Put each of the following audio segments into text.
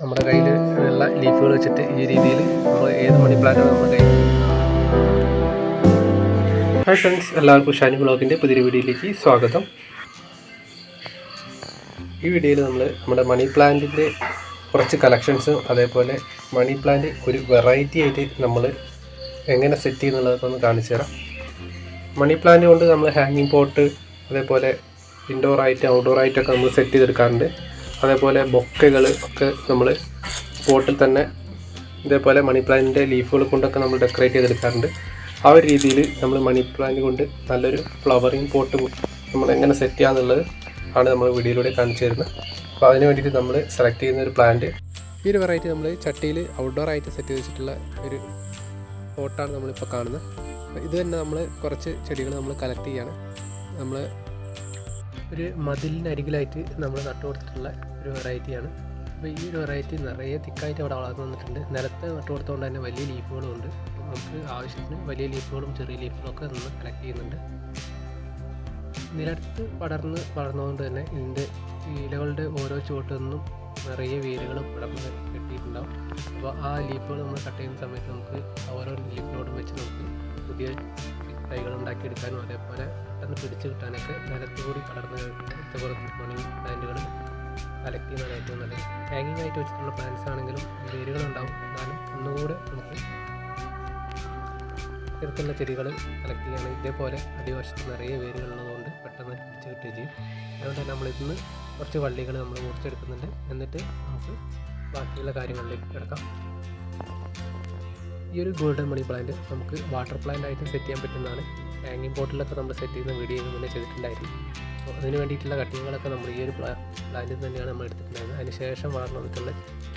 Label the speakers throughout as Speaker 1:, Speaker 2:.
Speaker 1: നമ്മുടെ കയ്യിൽ ഉള്ള ലീഫുകൾ വെച്ചിട്ട് ഈ രീതിയിൽ നമ്മൾ ഏത് മണി പ്ലാന്റാണ് നമ്മുടെ കയ്യിൽ ഹായ് ഫ്രണ്ട്സ് എല്ലാവർക്കും ഷാനി ബ്ലോഗിന്റെ പുതിയൊരു വീഡിയോയിലേക്ക് സ്വാഗതം. ഈ വീഡിയോയിൽ നമ്മൾ നമ്മുടെ മണി പ്ലാന്റിന്റെ കുറച്ച് കളക്ഷൻസും അതേപോലെ മണി പ്ലാന്റ് ഒരു വെറൈറ്റി ആയിട്ട് നമ്മൾ എങ്ങനെ സെറ്റ് ചെയ്യുന്നുള്ളതൊക്കെ ഒന്ന് കാണിച്ചു തരാം. മണി പ്ലാന്റ് കൊണ്ട് നമ്മൾ ഹാങ്ങിങ് പോട്ട് അതേപോലെ ഇൻഡോർ ആയിട്ട് ഔട്ട്ഡോർ ആയിട്ടൊക്കെ നമ്മൾ സെറ്റ് ചെയ്തെടുക്കാറുണ്ട്. അതേപോലെ ബൊക്കകൾ ഒക്കെ നമ്മൾ പോട്ടിൽ തന്നെ ഇതേപോലെ മണി പ്ലാന്റിന്റെ ലീഫുകൾ കൊണ്ടൊക്കെ നമ്മൾ ഡെക്കറേറ്റ് ചെയ്തെടുക്കാറുണ്ട്. ആ ഒരു രീതിയിൽ നമ്മൾ മണി പ്ലാന്റ് കൊണ്ട് നല്ലൊരു ഫ്ലവറിങ് പോട്ട് നമ്മൾ എങ്ങനെ സെറ്റ് ചെയ്യാന്നുള്ളത് ആണ് നമ്മൾ വീഡിയോയിലൂടെ കാണിച്ചു തരുന്നത്. അപ്പോൾ അതിന് വേണ്ടിയിട്ട് നമ്മൾ സെലക്ട് ചെയ്യുന്ന ഒരു പ്ലാന്റ് ഈ ഒരു വെറൈറ്റി നമ്മൾ ചട്ടിയിൽ ഔട്ട്ഡോർ ആയിട്ട് സെറ്റ് ചെയ്ത് വെച്ചിട്ടുള്ള ഒരു പോട്ടാണ് നമ്മളിപ്പോൾ കാണുന്നത്. ഇത് തന്നെ നമ്മൾ കുറച്ച് ചെടികൾ നമ്മൾ കളക്ട് ചെയ്യാണ്. നമ്മൾ ഒരു മതിലിനരികിലായിട്ട് നമ്മൾ നട്ടു കൊടുത്തിട്ടുള്ള ഒരു വെറൈറ്റിയാണ്. അപ്പോൾ ഈ ഒരു വെറൈറ്റി നിറയെ തിക്കായിട്ട് അവിടെ വളർന്നു വന്നിട്ടുണ്ട്. നിലത്ത് നട്ടു കൊടുത്തുകൊണ്ട് തന്നെ വലിയ ലീഫുകളും ഉണ്ട് നമുക്ക് ആവശ്യത്തിന് വലിയ ലീഫുകളും ചെറിയ ലീഫുകളും ഒക്കെ നമ്മൾ കളക്ട് ചെയ്യുന്നുണ്ട്. നിലത്ത് പടർന്ന് വളർന്നുകൊണ്ട് തന്നെ ഇതിന്റെ ഇലകളുടെ ഓരോ ചുവട്ടിൽ നിന്നും നിറയെ വേരുകൾ പടർന്ന് കിട്ടിയിട്ടുണ്ടാവും. അപ്പോൾ ആ ലീഫുകൾ നമ്മൾ കട്ട് ചെയ്യുന്ന സമയത്ത് നമുക്ക് ഓരോ ലീഫിനോടും വെച്ച് നമുക്ക് പുതിയ തൈകൾ ഉണ്ടാക്കിയെടുക്കാനും അതേപോലെ പെട്ടെന്ന് പിടിച്ച് കിട്ടാനൊക്കെ നിലത്ത് കൂടി പടർന്ന് ഇതേപോലെ മണി പ്ലാന്റുകൾ കളക്ട് ചെയ്യുന്നതാണ് ഏറ്റവും നല്ലത്. ഹാങ്ങിങ് ആയിട്ട് വെച്ചിട്ടുള്ള പ്ലാന്റ്സ് ആണെങ്കിലും വേരുകളുണ്ടാവും. എന്നാലും ഒന്നുകൂടെ നമുക്ക് ഇത്തരത്തിലുള്ള ചെടികൾ കളക്ട് ചെയ്യാണ് ഇതേപോലെ അടിവശത്ത് നിറയെ വേരുകളുള്ളതുകൊണ്ട് പെട്ടെന്ന് പിടിച്ച് കിട്ടുകയും ചെയ്യും. അതുകൊണ്ട് നമ്മൾ ഇന്ന് കുറച്ച് വള്ളികൾ നമ്മൾ മുറിച്ചെടുക്കുന്നുണ്ട്. എന്നിട്ട് നമുക്ക് ബാക്കിയുള്ള കാര്യങ്ങളിലേക്ക് കിടക്കാം. ഈ ഒരു ഗോൾഡൻ മണി പ്ലാന്റ് നമുക്ക് വാട്ടർ പ്ലാന്റ് ആയിട്ട് സെറ്റ് ചെയ്യാൻ പറ്റുന്നതാണ്. ഹാങ്ങിങ് ബോട്ടിലൊക്കെ നമ്മൾ സെറ്റ് ചെയ്യുന്ന വീഡിയോ മുന്നേ ചെയ്തിട്ടുണ്ടായിരുന്നു. അപ്പോൾ അതിന് വേണ്ടിയിട്ടുള്ള കട്ടിങ്ങുകളൊക്കെ നമ്മൾ ഈ ഒരു പ്ലാ പ്ലാന്റിൽ തന്നെയാണ് നമ്മൾ എടുത്തിട്ടുണ്ടായിരുന്നത്. അതിനുശേഷം വളർന്നു വന്നിട്ടുള്ള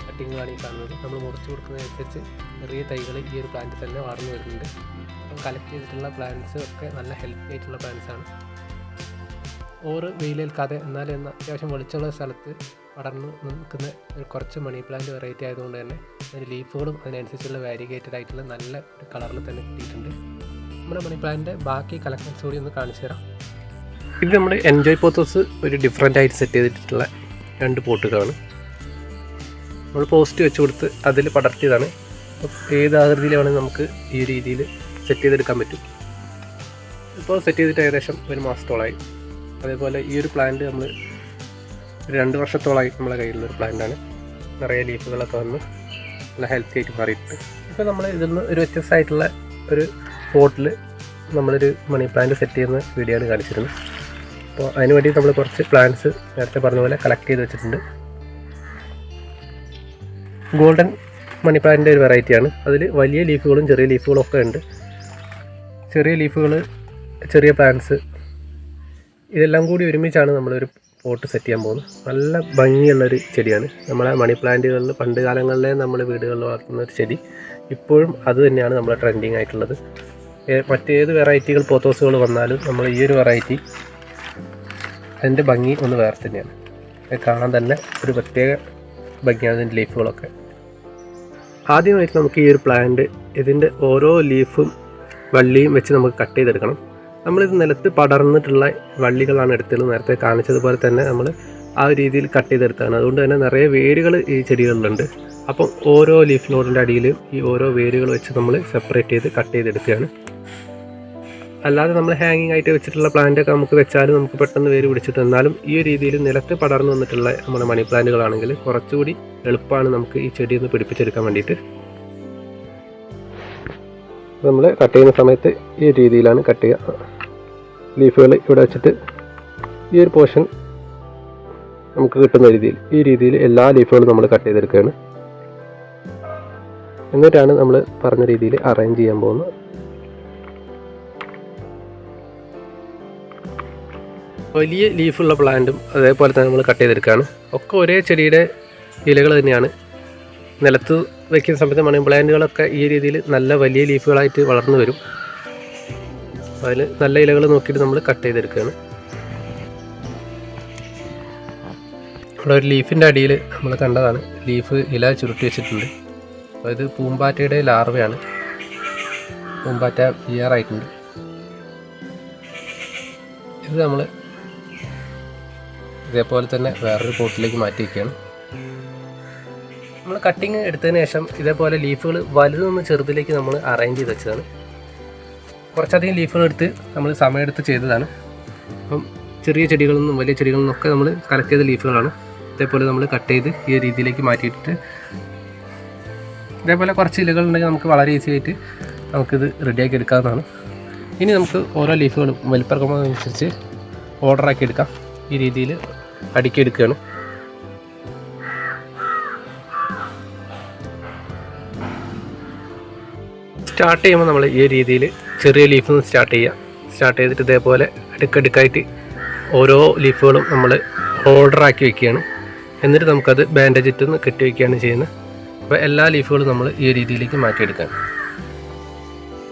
Speaker 1: കട്ടിങ്ങുകളാണ് ഈ കാണുന്നത്. നമ്മൾ മുറിച്ച് കൊടുക്കുന്നതനുസരിച്ച് ചെറിയ തൈകൾ ഈ ഒരു പ്ലാന്റിൽ തന്നെ വളർന്നു വരുന്നുണ്ട്. അപ്പം കളക്ട് ചെയ്തിട്ടുള്ള പ്ലാന്റ്സ് ഒക്കെ നല്ല ഹെൽത്തി ആയിട്ടുള്ള പ്ലാന്റ്സ് ആണ്. ഓറ് വെയിലേൽക്കാതെ എന്നാലും എന്ന അത്യാവശ്യം വെളിച്ചമുള്ള സ്ഥലത്ത് പടർന്ന് നിൽക്കുന്ന കുറച്ച് മണി പ്ലാന്റ് വെറൈറ്റി ആയതുകൊണ്ട് തന്നെ അതിന് ലീഫുകളും അതിനനുസരിച്ചുള്ള വാരിഗേറ്റഡ് ആയിട്ടുള്ള നല്ല ഒരു കളറിൽ തന്നെ കിട്ടിയിട്ടുണ്ട്. നമ്മുടെ മണി പ്ലാന്റിന്റെ ബാക്കി കളക്ഷൻസ് കൂടി ഒന്ന് കാണിച്ചു തരാം. ഇത് നമ്മൾ എൻജോയ് പോത്തോസ് ഒരു ഡിഫറെന്റ് ആയിട്ട് സെറ്റ് ചെയ്തിട്ടുള്ള രണ്ട് പോട്ടുകളാണ്. നമ്മൾ പോസ്റ്റ് വെച്ച് കൊടുത്ത് അതിൽ പടർത്തിയതാണ്. ഏത് ആകൃതിയിലാണ് നമുക്ക് ഈ രീതിയിൽ സെറ്റ് ചെയ്തെടുക്കാൻ പറ്റും? ഇപ്പോൾ സെറ്റ് ചെയ്തിട്ട് ഏകദേശം ഒരു മാസത്തോളമായി. അതേപോലെ ഈ ഒരു പ്ലാന്റ് നമ്മൾ രണ്ട് വർഷത്തോളമായി നമ്മളെ കയ്യിലുള്ള ഒരു പ്ലാന്റാണ് നിറയെ ലീഫുകളൊക്കെ വന്ന് നല്ല ഹെൽത്തി ആയിട്ട് മാറിയിട്ട് ഇപ്പോൾ നമ്മൾ ഇതിൽ നിന്ന് ഒരു വ്യത്യസ്തമായിട്ടുള്ള ഒരു പോട്ടിൽ നമ്മളൊരു മണി പ്ലാന്റ് സെറ്റ് ചെയ്യുന്ന വീഡിയോ ആണ് കാണിച്ചിരുന്നത്. അപ്പോൾ അതിന് വേണ്ടി നമ്മൾ കുറച്ച് പ്ലാന്റ്സ് നേരത്തെ പറഞ്ഞ പോലെ കളക്ട് ചെയ്ത് വെച്ചിട്ടുണ്ട്. ഗോൾഡൻ മണി പ്ലാന്റിന്റെ ഒരു വെറൈറ്റിയാണ് അതിൽ വലിയ ലീഫുകളും ചെറിയ ലീഫുകളും ഒക്കെ ഉണ്ട്. ചെറിയ ലീഫുകൾ ചെറിയ പ്ലാന്റ്സ് ഇതെല്ലാം കൂടി ഒരുമിച്ചാണ് നമ്മളൊരു പോട്ട് സെറ്റ് ചെയ്യാൻ പോകുന്നു. നല്ല ഭംഗിയുള്ളൊരു ചെടിയാണ്. നമ്മളെ മണി പ്ലാന്റുകളിൽ പണ്ട് കാലങ്ങളിലെ നമ്മൾ വീടുകളിൽ വളർത്തുന്ന ഒരു ചെടി. ഇപ്പോഴും അത് തന്നെയാണ് നമ്മളെ ട്രെൻഡിങ് ആയിട്ടുള്ളത്. മറ്റേത് വെറൈറ്റികൾ പോത്തോസുകൾ വന്നാലും നമ്മൾ ഈ ഒരു വെറൈറ്റി അതിന്റെ ഭംഗി ഒന്ന് വേറെ തന്നെയാണ്. കാണാൻ തന്നെ ഒരു പ്രത്യേക ഭംഗിയാണ് ഇതിന്റെ ലീഫുകളൊക്കെ ആദ്യമായിട്ട് നമുക്ക് ഈ ഒരു പ്ലാന്റ് ഇതിന്റെ ഓരോ ലീഫും വള്ളിയും വെച്ച് നമുക്ക് കട്ട് ചെയ്തെടുക്കണം. നമ്മളിത് നിലത്ത് പടർന്നിട്ടുള്ള വള്ളികളാണ് എടുത്തത്. നേരത്തെ കാണിച്ചതുപോലെ തന്നെ നമ്മൾ ആ രീതിയിൽ കട്ട് ചെയ്തെടുത്താണ് അതുകൊണ്ട് തന്നെ നിറയെ വേരുകൾ ഈ ചെടികളിലുണ്ട്. അപ്പം ഓരോ ലീഫ് നോഡിന്റെ അടിയിലും ഈ ഓരോ വേരുകൾ വെച്ച് നമ്മൾ സെപ്പറേറ്റ് ചെയ്ത് കട്ട് ചെയ്തെടുക്കുകയാണ്. അല്ലാതെ നമ്മൾ ഹാങ്ങിങ് ആയിട്ട് വെച്ചിട്ടുള്ള പ്ലാന്റൊക്കെ നമുക്ക് വെച്ചാലും നമുക്ക് പെട്ടെന്ന് വേര് പിടിച്ചിട്ട് എന്നാലും ഈ രീതിയിൽ നിലത്ത് പടർന്നു വന്നിട്ടുള്ള നമ്മുടെ മണി പ്ലാന്റുകളാണെങ്കിൽ കുറച്ചുകൂടി എളുപ്പമാണ് നമുക്ക് ഈ ചെടിയൊന്ന് പിടിപ്പിച്ചെടുക്കാൻ വേണ്ടിയിട്ട് നമ്മൾ കട്ട് ചെയ്യുന്ന സമയത്ത് ഈ രീതിയിലാണ് കട്ട് ചെയ്യുക. ലീഫുകൾ ഇവിടെ വെച്ചിട്ട് ഈ ഒരു പോർഷൻ നമുക്ക് കിട്ടുന്ന രീതിയിൽ ഈ രീതിയിൽ എല്ലാ ലീഫുകളും നമ്മൾ കട്ട് ചെയ്തെടുക്കുകയാണ്. എന്നിട്ടാണ് നമ്മൾ പറഞ്ഞ രീതിയിൽ അറേഞ്ച് ചെയ്യാൻ പോകുന്നത്. വലിയ ലീഫുള്ള പ്ലാന്റും അതേപോലെ തന്നെ നമ്മൾ കട്ട് ചെയ്തെടുക്കുകയാണ്. ഒക്കെ ഒരേ ചെടിയുടെ ഇലകൾ തന്നെയാണ്. നിലത്ത് വെക്കുന്ന സമയത്ത് മണി പ്ലാന്റുകളൊക്കെ ഈ രീതിയിൽ നല്ല വലിയ ലീഫുകളായിട്ട് വളർന്നു വരും. അതിൽ നല്ല ഇലകൾ നോക്കിയിട്ട് നമ്മൾ കട്ട് ചെയ്തെടുക്കുകയാണ്. ഇവിടെ ഒരു ലീഫിന്റെ അടിയിൽ നമ്മൾ കണ്ടതാണ്. ലീഫ് ഇല ചുരുട്ടി വെച്ചിട്ടുണ്ട്. അപ്പോൾ ഇത് പൂമ്പാറ്റയുടെ ലാർവയാണ്. പൂമ്പാറ്റ ഇയറായിട്ടുണ്ട് ഇത് നമ്മൾ ഇതേപോലെ തന്നെ വേറൊരു പോട്ടിലേക്ക് മാറ്റി വയ്ക്കുകയാണ് നമ്മൾ കട്ടിങ് എടുത്തതിന് ശേഷം ഇതേപോലെ ലീഫുകൾ വലുത് നിന്ന് ചെറുതിലേക്ക് നമ്മൾ അറേഞ്ച് ചെയ്ത് വെച്ചതാണ്. കുറച്ചധികം ലീഫുകൾ എടുത്ത് നമ്മൾ സമയമെടുത്ത് ചെയ്തതാണ്. അപ്പം ചെറിയ ചെടികളിൽ നിന്നും വലിയ ചെടികളിൽ നിന്നൊക്കെ നമ്മൾ കളക്ട് ചെയ്ത ലീഫുകളാണ് ഇതേപോലെ നമ്മൾ കട്ട് ചെയ്ത് ഈ രീതിയിലേക്ക് മാറ്റിയിട്ടിട്ട് ഇതേപോലെ കുറച്ച് ഇലകൾ ഉണ്ടെങ്കിൽ നമുക്ക് വളരെ ഈസി ആയിട്ട് നമുക്കിത് റെഡിയാക്കി എടുക്കാവുന്നതാണ്. ഇനി നമുക്ക് ഓരോ ലീഫുകളും വലിപ്പക്രമമനുസരിച്ച് ഓർഡറാക്കി എടുക്കാം. ഈ രീതിയിൽ അടുക്കി സ്റ്റാർട്ട് ചെയ്യുമ്പോൾ നമ്മൾ ഈ രീതിയിൽ ചെറിയ ലീഫിൽ നിന്ന് സ്റ്റാർട്ട് ചെയ്യുക. സ്റ്റാർട്ട് ചെയ്തിട്ട് ഇതേപോലെ അടുക്കടുക്കായിട്ട് ഓരോ ലീഫുകളും നമ്മൾ ഹോൾഡറാക്കി വെക്കുകയാണ്. എന്നിട്ട് നമുക്കത് ബാൻഡേജ് ഇട്ടൊന്ന് കെട്ടി വയ്ക്കുകയാണ് ചെയ്യുന്നത്. അപ്പോൾ എല്ലാ ലീഫുകളും നമ്മൾ ഈ രീതിയിലേക്ക് മാറ്റിയെടുക്കാം.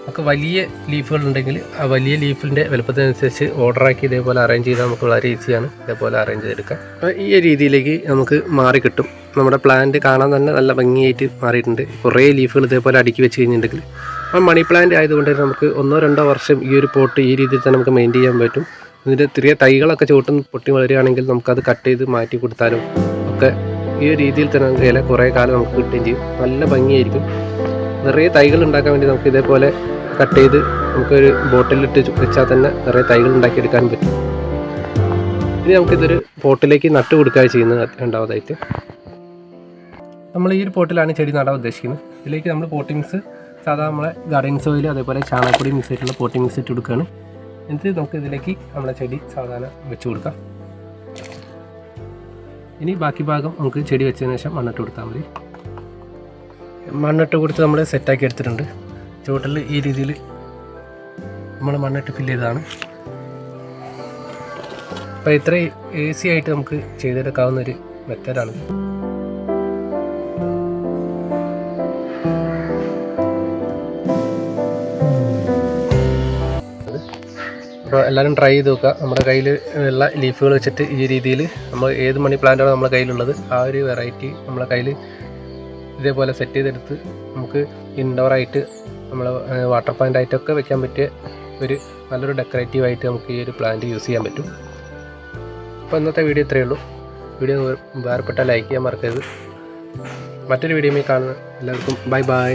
Speaker 1: നമുക്ക് വലിയ ലീഫുകൾ ഉണ്ടെങ്കിൽ ആ വലിയ ലീഫിന്റെ വലുപ്പത്തിനനുസരിച്ച് ഓർഡറാക്കി ഇതേപോലെ അറേഞ്ച് ചെയ്താൽ നമുക്ക് വളരെ ഈസിയാണ് ഇതേപോലെ അറേഞ്ച് ചെയ്തെടുക്കാം. അപ്പോൾ ഈ രീതിയിലേക്ക് നമുക്ക് മാറി കിട്ടും. നമ്മുടെ പ്ലാന്റ് കാണാൻ തന്നെ നല്ല ഭംഗിയായിട്ട് മാറിയിട്ടുണ്ട്. കുറേ ലീഫുകൾ ഇതേപോലെ അടുക്കി വെച്ച് കഴിഞ്ഞിട്ടുണ്ടെങ്കിൽ അപ്പോൾ മണി പ്ലാന്റ് ആയതുകൊണ്ട് നമുക്ക് ഒന്നോ രണ്ടോ വർഷം ഈ ഒരു പോട്ട് ഈ രീതിയിൽ തന്നെ നമുക്ക് മെയിന്റെയിൻ ചെയ്യാൻ പറ്റും. ഇതിന്റെ ചെറിയ തൈകളൊക്കെ ചുവട്ടും പൊട്ടി വളരുകയാണെങ്കിൽ നമുക്കത് കട്ട് ചെയ്ത് മാറ്റി കൊടുത്താലും ഒക്കെ ഈ ഒരു രീതിയിൽ തന്നെ നമുക്ക് ഇല കുറേ കാലം നമുക്ക് കിട്ടുകയും ചെയ്യും. നല്ല ഭംഗിയായിരിക്കും. നിറയെ തൈകൾ ഉണ്ടാക്കാൻ വേണ്ടി നമുക്ക് ഇതേപോലെ കട്ട് ചെയ്ത് നമുക്കൊരു ബോട്ടിലിട്ട് വെച്ചാൽ തന്നെ നിറയെ തൈകൾ ഉണ്ടാക്കിയെടുക്കാൻ പറ്റും. ഇനി നമുക്കിതൊരു പോട്ടിലേക്ക് നട്ട് കൊടുക്കുകയാണ് ചെയ്യുന്നത് രണ്ടാമതായിട്ട്. നമ്മൾ ഈ ഒരു പോട്ടിലാണ് ചെടി നടാൻ ഉദ്ദേശിക്കുന്നത്. ഇതിലേക്ക് നമ്മൾ പോട്ടിങ്സ് സാധാ നമ്മളെ ഗാർഡൻ സോയിൽ അതേപോലെ ചാണകപ്പൊടി മിക്സ് ആയിട്ടുള്ള പോട്ടി മിക്സ് ഇട്ട് കൊടുക്കുകയാണ് എന്നിട്ട് നമുക്ക് ഇതിലേക്ക് നമ്മളെ ചെടി സാധാരണ വെച്ച് കൊടുക്കാം. ഇനി ബാക്കി ഭാഗം നമുക്ക് ചെടി വെച്ചതിന് ശേഷം മണ്ണിട്ട് കൊടുത്താൽ മതി. മണ്ണിട്ട് കൊടുത്ത് നമ്മൾ സെറ്റാക്കി എടുത്തിട്ടുണ്ട്. ചുവട്ടിൽ ഈ രീതിയിൽ നമ്മൾ മണ്ണിട്ട് ഫില്ല് ചെയ്തതാണ്. അപ്പോൾ ഇത്ര ഈസി ആയിട്ട് നമുക്ക് ചെയ്തെടുക്കാവുന്ന ഒരു മെത്തേഡാണ്. അപ്പോൾ എല്ലാവരും ട്രൈ ചെയ്ത് നോക്കുക. നമ്മുടെ കയ്യിൽ ഉള്ള ലീഫുകൾ വെച്ചിട്ട് ഈ രീതിയിൽ നമ്മൾ ഏത് മണി പ്ലാന്റാണ് നമ്മുടെ കയ്യിലുള്ളത് ആ ഒരു വെറൈറ്റി നമ്മളെ കയ്യിൽ ഇതേപോലെ സെറ്റ് ചെയ്തെടുത്ത് നമുക്ക് ഇൻഡോറായിട്ട് നമ്മൾ വാട്ടർ പ്ലാന്റ് ആയിട്ടൊക്കെ വെക്കാൻ പറ്റിയ ഒരു നല്ലൊരു ഡെക്കറേറ്റീവ് ആയിട്ട് നമുക്ക് ഈ ഒരു പ്ലാന്റ് യൂസ് ചെയ്യാൻ പറ്റും. അപ്പോൾ ഇന്നത്തെ വീഡിയോ ഇത്രയേ ഉള്ളൂ. വീഡിയോ ഉപകാരപ്പെട്ടാൽ ലൈക്ക് ചെയ്യാൻ മറക്കരുത്. മറ്റൊരു വീഡിയോയിൽ കാണുന്ന എല്ലാവർക്കും ബൈ ബൈ